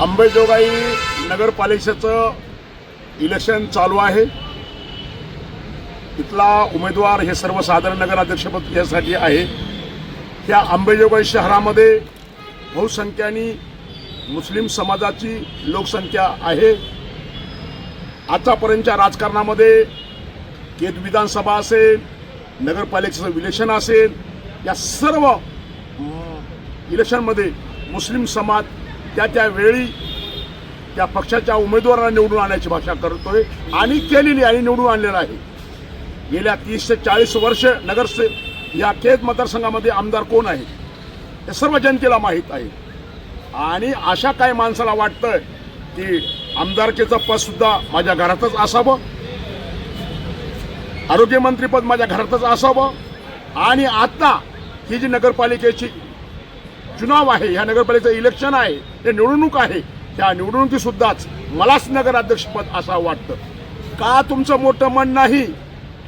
Ambejogai नगरपालिकेचं election चालू आहे. इथला उमेदवार हे सर्वसाधारण नगराध्यक्षपद यासाठी आहे. त्या अंबेजोगाई शहरामध्ये बहुसंख्यानी मुस्लिम समाजाची लोकसंख्या आहे. आतापर्यंतच्या राजकारणामध्ये केत विधानसभा असेल नगरपालिकेचं इलेक्शन असेल या सर्व इलेक्शनमध्ये मुस्लिम समाज त्या त्या वेळी त्या पक्षाच्या उमेदवाराला निवडून आणण्याची भाषा करतोय. आणि केलेली आणि निवडून आणलेलं आहे. गेल्या तीस ते चाळीस वर्ष नगरसे या केत मतदारसंघामध्ये आमदार कोण आहे? हे सर्व जनतेला माहीत आहे. आणि अशा काही माणसाला वाटतं की आमदारकीचं पदसुद्धा माझ्या घरातच असावं. आरोग्यमंत्रीपद माझ्या घरातच असावं. आणि आता ही जी नगरपालिकेची चुनाव आहे ह्या नगरपालिकेचं इलेक्शन आहे हे निवडणूक आहे त्या निवडणुकीसुद्धाच मलाच नगराध्यक्षपद असं वाटतं. का तुमचं मोठं मन नाही?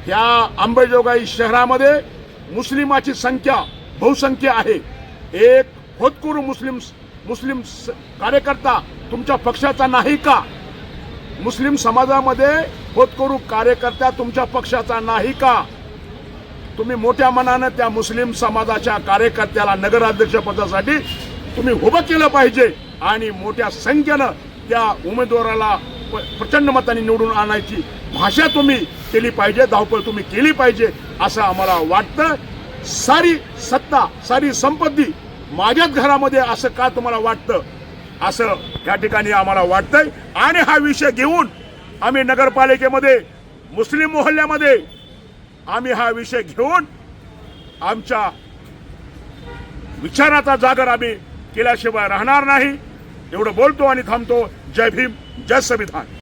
ह्या अंबेजोगाई शहरामध्ये मुस्लिमाची संख्या बहुसंख्य आहे. एक होतकुरू मुस्लिम मुस्लिम स- कार्यकर्ता तुमच्या पक्षाचा नाही का? मुस्लिम समाजामध्ये होतकरू कार्यकर्ता तुमच्या पक्षाचा नाही का? तुम्ही मोठ्या मनानं त्या मुस्लिम समाजाच्या कार्यकर्त्याला नगराध्यक्षपदासाठी तुम्ही उभं केलं पाहिजे आणि मोठ्या संख्येनं त्या उमेदवाराला प- प्रचंड मताने निवडून आणायची भाषा तुम्ही केली पाहिजे धावपळ तुम्ही केली पाहिजे असं आम्हाला वाटतं. सारी सत्ता सारी संपत्ती माझ्याच घरामध्ये असं का तुम्हाला वाटतं? असं या ठिकाणी आम्हाला वाटतंय. आणि हा विषय घेऊन आम्ही नगरपालिकेमध्ये मुस्लिम मोहल्ल्यामध्ये आम्ही हा विषय घेऊन आमच्या विचाराचा जागर आम्ही केल्याशिवाय राहणार नाही. एवढं बोलतो आणि थांबतो. जय भीम जय संविधान.